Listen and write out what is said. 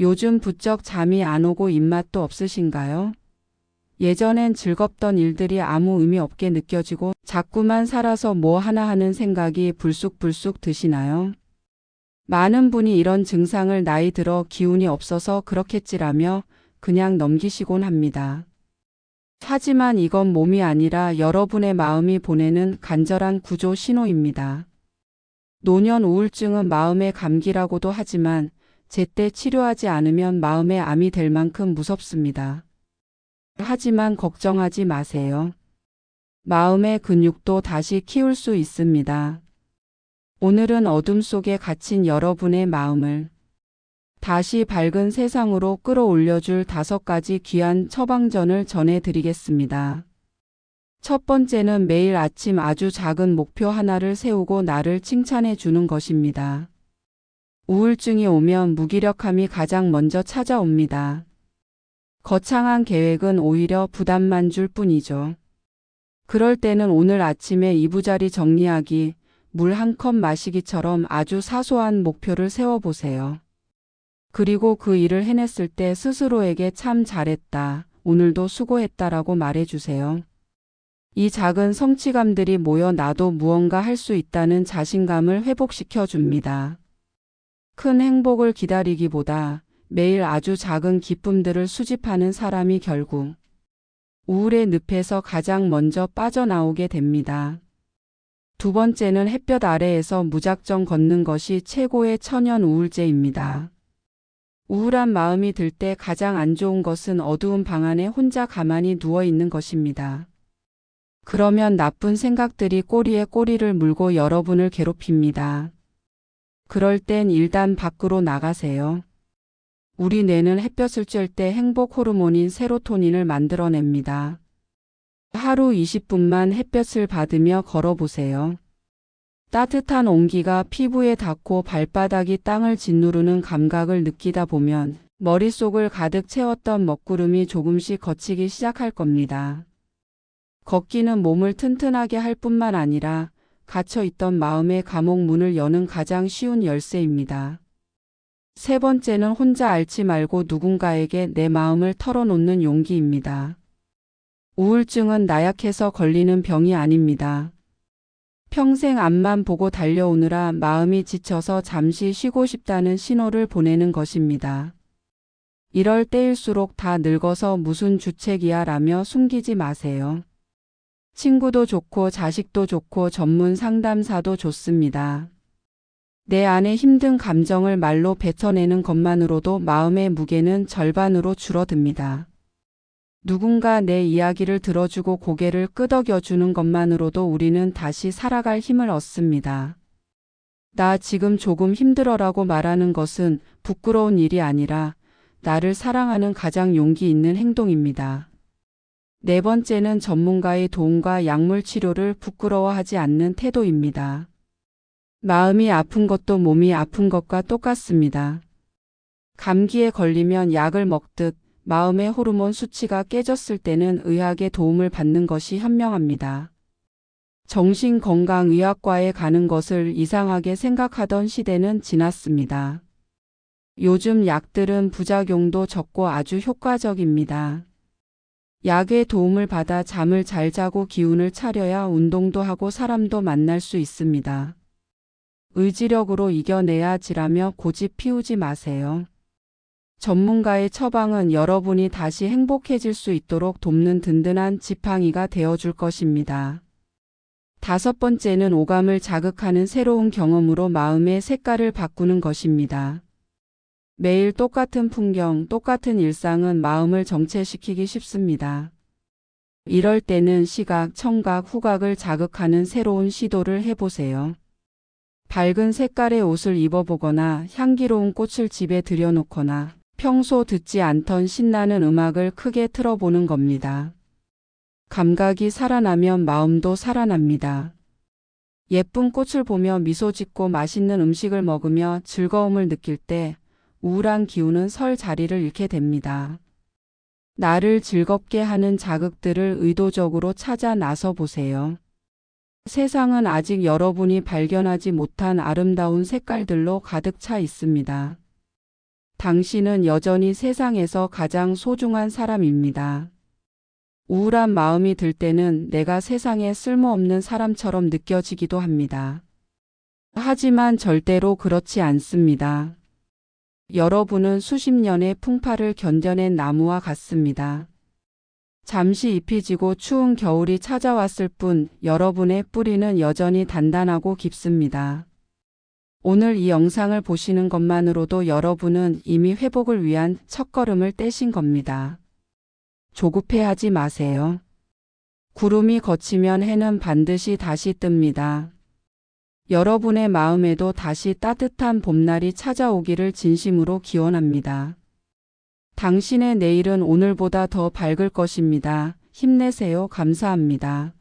요즘 부쩍 잠이 안 오고 입맛도 없으신가요? 예전엔 즐겁던 일들이 아무 의미 없게 느껴지고 자꾸만 살아서 뭐 하나 하는 생각이 불쑥불쑥 드시나요? 많은 분이 이런 증상을 나이 들어 기운이 없어서 그렇겠지라며 그냥 넘기시곤 합니다. 하지만 이건 몸이 아니라 여러분의 마음이 보내는 간절한 구조 신호입니다. 노년 우울증은 마음의 감기라고도 하지만 제때 치료하지 않으면 마음의 암이 될 만큼 무섭습니다. 하지만 걱정하지 마세요. 마음의 근육도 다시 키울 수 있습니다. 오늘은 어둠 속에 갇힌 여러분의 마음을 다시 밝은 세상으로 끌어올려줄 다섯 가지 귀한 처방전을 전해드리겠습니다. 첫 번째는 매일 아침 아주 작은 목표 하나를 세우고 나를 칭찬해 주는 것입니다. 우울증이 오면 무기력함이 가장 먼저 찾아옵니다. 거창한 계획은 오히려 부담만 줄 뿐이죠. 그럴 때는 오늘 아침에 이부자리 정리하기, 물 한 컵 마시기처럼 아주 사소한 목표를 세워보세요. 그리고 그 일을 해냈을 때 스스로에게 참 잘했다, 오늘도 수고했다라고 말해주세요. 이 작은 성취감들이 모여 나도 무언가 할 수 있다는 자신감을 회복시켜 줍니다. 큰 행복을 기다리기보다 매일 아주 작은 기쁨들을 수집하는 사람이 결국 우울의 늪에서 가장 먼저 빠져나오게 됩니다. 두 번째는 햇볕 아래에서 무작정 걷는 것이 최고의 천연 우울제입니다. 우울한 마음이 들 때 가장 안 좋은 것은 어두운 방 안에 혼자 가만히 누워 있는 것입니다. 그러면 나쁜 생각들이 꼬리에 꼬리를 물고 여러분을 괴롭힙니다. 그럴 땐 일단 밖으로 나가세요. 우리 뇌는 햇볕을 쬐을 때 행복 호르몬인 세로토닌을 만들어냅니다. 하루 20분만 햇볕을 받으며 걸어보세요. 따뜻한 온기가 피부에 닿고 발바닥이 땅을 짓누르는 감각을 느끼다 보면 머릿속을 가득 채웠던 먹구름이 조금씩 걷히기 시작할 겁니다. 걷기는 몸을 튼튼하게 할 뿐만 아니라 갇혀 있던 마음의 감옥 문을 여는 가장 쉬운 열쇠입니다. 세 번째는 혼자 앓지 말고 누군가에게 내 마음을 털어놓는 용기입니다. 우울증은 나약해서 걸리는 병이 아닙니다. 평생 앞만 보고 달려오느라 마음이 지쳐서 잠시 쉬고 싶다는 신호를 보내는 것입니다. 이럴 때일수록 다 늙어서 무슨 주책이야 라며 숨기지 마세요. 친구도 좋고 자식도 좋고 전문 상담사도 좋습니다. 내 안의 힘든 감정을 말로 뱉어내는 것만으로도 마음의 무게는 절반으로 줄어듭니다. 누군가 내 이야기를 들어주고 고개를 끄덕여주는 것만으로도 우리는 다시 살아갈 힘을 얻습니다. 나 지금 조금 힘들어라고 말하는 것은 부끄러운 일이 아니라 나를 사랑하는 가장 용기 있는 행동입니다. 네 번째는 전문가의 도움과 약물 치료를 부끄러워하지 않는 태도입니다. 마음이 아픈 것도 몸이 아픈 것과 똑같습니다. 감기에 걸리면 약을 먹듯 마음의 호르몬 수치가 깨졌을 때는 의학의 도움을 받는 것이 현명합니다. 정신건강의학과에 가는 것을 이상하게 생각하던 시대는 지났습니다. 요즘 약들은 부작용도 적고 아주 효과적입니다. 약의 도움을 받아 잠을 잘 자고 기운을 차려야 운동도 하고 사람도 만날 수 있습니다. 의지력으로 이겨내야 지라며 고집 피우지 마세요. 전문가의 처방은 여러분이 다시 행복해질 수 있도록 돕는 든든한 지팡이가 되어줄 것입니다. 다섯 번째는 오감을 자극하는 새로운 경험으로 마음의 색깔을 바꾸는 것입니다. 매일 똑같은 풍경, 똑같은 일상은 마음을 정체시키기 쉽습니다. 이럴 때는 시각, 청각, 후각을 자극하는 새로운 시도를 해보세요. 밝은 색깔의 옷을 입어보거나 향기로운 꽃을 집에 들여놓거나 평소 듣지 않던 신나는 음악을 크게 틀어보는 겁니다. 감각이 살아나면 마음도 살아납니다. 예쁜 꽃을 보며 미소 짓고 맛있는 음식을 먹으며 즐거움을 느낄 때 우울한 기운은 설 자리를 잃게 됩니다. 나를 즐겁게 하는 자극들을 의도적으로 찾아 나서 보세요. 세상은 아직 여러분이 발견하지 못한 아름다운 색깔들로 가득 차 있습니다. 당신은 여전히 세상에서 가장 소중한 사람입니다. 우울한 마음이 들 때는 내가 세상에 쓸모없는 사람처럼 느껴지기도 합니다. 하지만 절대로 그렇지 않습니다. 여러분은 수십 년의 풍파를 견뎌낸 나무와 같습니다. 잠시 잎이 지고 추운 겨울이 찾아왔을 뿐 여러분의 뿌리는 여전히 단단하고 깊습니다. 오늘 이 영상을 보시는 것만으로도 여러분은 이미 회복을 위한 첫걸음을 떼신 겁니다. 조급해하지 마세요. 구름이 걷히면 해는 반드시 다시 뜹니다. 여러분의 마음에도 다시 따뜻한 봄날이 찾아오기를 진심으로 기원합니다. 당신의 내일은 오늘보다 더 밝을 것입니다. 힘내세요. 감사합니다.